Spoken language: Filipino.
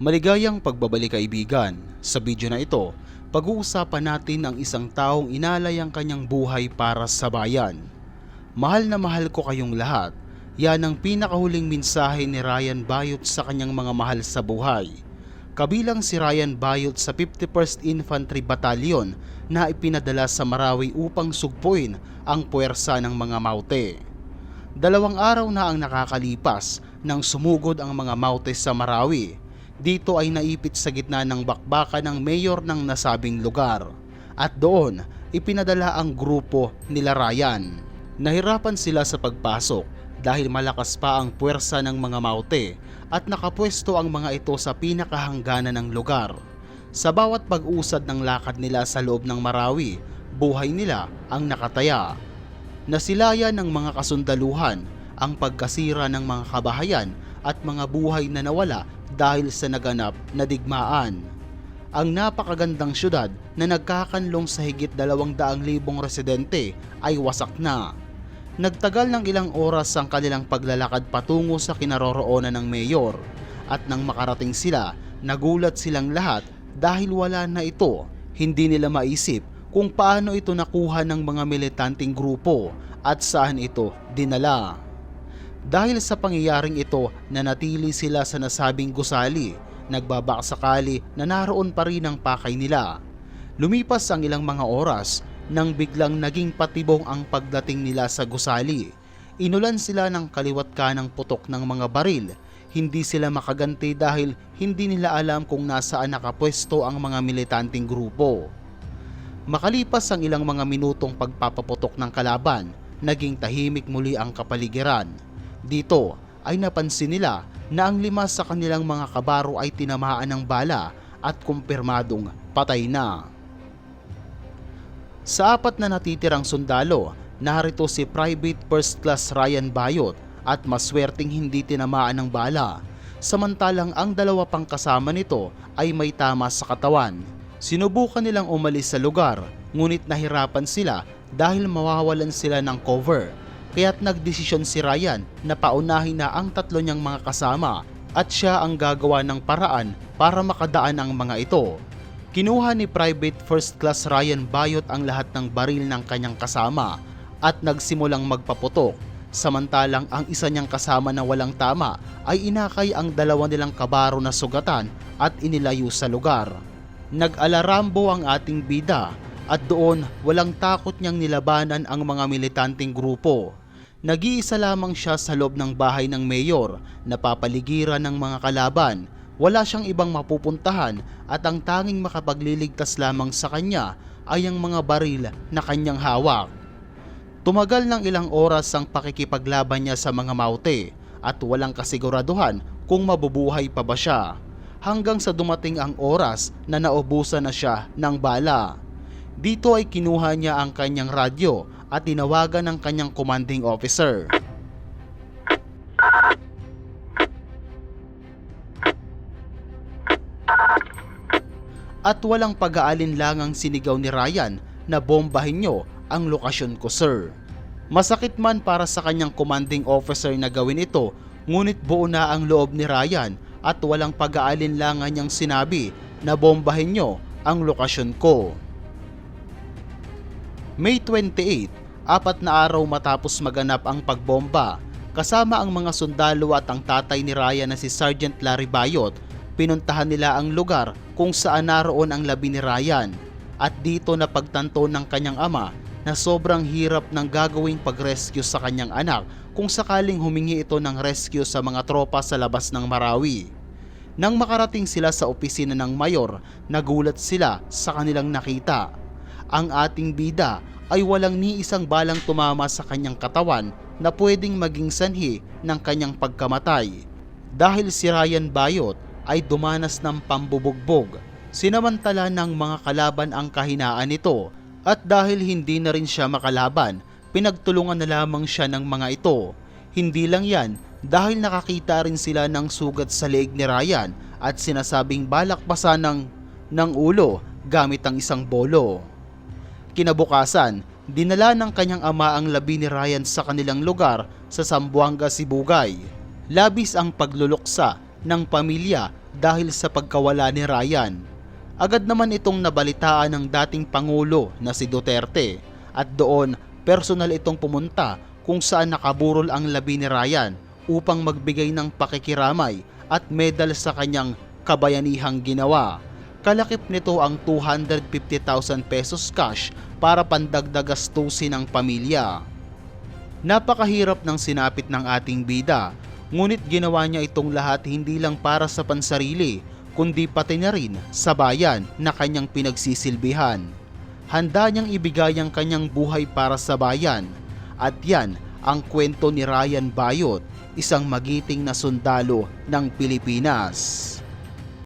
Maligayang pagbabalik kaibigan. Sa video na ito, pag-uusapan natin ang isang taong inalay ang kanyang buhay para sa bayan. Mahal na mahal ko kayong lahat. Yan ang pinakahuling mensahe ni Ryan Bayot sa kanyang mga mahal sa buhay. Kabilang si Ryan Bayot sa 51st Infantry Battalion na ipinadala sa Marawi upang sugpuin ang puwersa ng mga Maute. Dalawang araw na ang nakakalipas nang sumugod ang mga Maute sa Marawi. Dito ay naipit sa gitna ng bakbakan ng mayor ng nasabing lugar. At doon, ipinadala ang grupo nila Ryan. Nahirapan sila sa pagpasok dahil malakas pa ang puwersa ng mga Maute at nakapwesto ang mga ito sa pinakahangganan ng lugar. Sa bawat pag-usad ng lakad nila sa loob ng Marawi, buhay nila ang nakataya. Nasilayan ng mga kasundaluhan ang pagkasira ng mga kabahayan at mga buhay na nawala dahil sa naganap na digmaan. Ang napakagandang syudad na nagkakanlong sa higit 200,000 residente ay wasak na. Nagtagal ng ilang oras ang kanilang paglalakad patungo sa kinaroroonan ng mayor at nang makarating sila, nagulat silang lahat dahil wala na ito. Hindi nila maisip kung paano ito nakuha ng mga militanteng grupo at saan ito dinala. Dahil sa pangyayaring ito, nanatili sila sa nasabing gusali, nagbabakasakali na naroon pa rin ang pakay nila. Lumipas ang ilang mga oras nang biglang naging patibong ang pagdating nila sa gusali. Inulan sila ng kaliwat kanang putok ng mga baril. Hindi sila makaganti dahil hindi nila alam kung nasaan nakapwesto ang mga militanteng grupo. Makalipas ang ilang mga minutong pagpapaputok ng kalaban, naging tahimik muli ang kapaligiran. Dito ay napansin nila na ang lima sa kanilang mga kabaro ay tinamaan ng bala at kumpirmadong patay na. Sa apat na natitirang sundalo, narito si Private First Class Ryan Bayot at maswerteng hindi tinamaan ng bala. Samantalang ang dalawa pang kasama nito ay may tama sa katawan. Sinubukan nilang umalis sa lugar, ngunit nahirapan sila dahil mawawalan sila ng cover. Kaya't nagdesisyon si Ryan na paunahin na ang tatlo niyang mga kasama at siya ang gagawa ng paraan para makadaan ang mga ito. Kinuha ni Private First Class Ryan Bayot ang lahat ng baril ng kanyang kasama at nagsimulang magpaputok. Samantalang ang isa niyang kasama na walang tama ay inakay ang dalawa nilang kabaro na sugatan at inilayo sa lugar. Nag-alarambo ang ating bida at doon walang takot niyang nilabanan ang mga militanteng grupo. Nag-iisa lamang siya sa loob ng bahay ng mayor, napapaligiran ng mga kalaban. Wala siyang ibang mapupuntahan at ang tanging makapagliligtas lamang sa kanya ay ang mga baril na kanyang hawak. Tumagal ng ilang oras ang pakikipaglaban niya sa mga maute at walang kasiguraduhan kung mabubuhay pa ba siya. Hanggang sa dumating ang oras na naubusan na siya ng bala. Dito ay kinuha niya ang kanyang radyo at tinawagan ng kanyang commanding officer. At walang pag-aalinlangang sinigaw ni Ryan na bombahin nyo ang lokasyon ko sir. Masakit man para sa kanyang commanding officer na gawin ito, ngunit buo na ang loob ni Ryan at walang pag-aalinlangan niyang sinabi na bombahin nyo ang lokasyon ko. May 28, apat na araw matapos maganap ang pagbomba, kasama ang mga sundalo at ang tatay ni Ryan na si Sergeant Larry Bayot, pinuntahan nila ang lugar kung saan naroon ang labi ni Ryan at dito na pagtanto ng kanyang ama na sobrang hirap ng gagawing pag-rescue sa kanyang anak kung sakaling humingi ito ng rescue sa mga tropa sa labas ng Marawi. Nang makarating sila sa opisina ng mayor, nagulat sila sa kanilang nakita. Ang ating bida ay walang ni isang balang tumama sa kanyang katawan na pwedeng maging sanhi ng kanyang pagkamatay. Dahil si Ryan Bayot ay dumanas ng pambubugbog, sinamantala ng mga kalaban ang kahinaan nito at dahil hindi na rin siya makalaban, pinagtulungan na lamang siya ng mga ito. Hindi lang yan dahil nakakita rin sila ng sugat sa leeg ni Ryan at sinasabing balakpasan ng, ng ulo gamit ang isang bolo. Kinabukasan, dinala ng kanyang ama ang labi ni Ryan sa kanilang lugar sa Sambuanga, Sibugay. Labis ang pagluluksa ng pamilya dahil sa pagkawala ni Ryan. Agad naman itong nabalitaan ng dating Pangulo na si Duterte at doon personal itong pumunta kung saan nakaburol ang labi ni Ryan upang magbigay ng pakikiramay at medal sa kanyang kabayanihang ginawa. Kalakip nito ang 250,000 pesos cash para pandagdag gastusin ng pamilya. Napakahirap ng sinapit ng ating bida, ngunit ginawa niya itong lahat hindi lang para sa pansarili, kundi pati na rin sa bayan na kanyang pinagsisilbihan. Handa niyang ibigay ang kanyang buhay para sa bayan. At yan ang kwento ni Ryan Bayot, isang magiting na sundalo ng Pilipinas.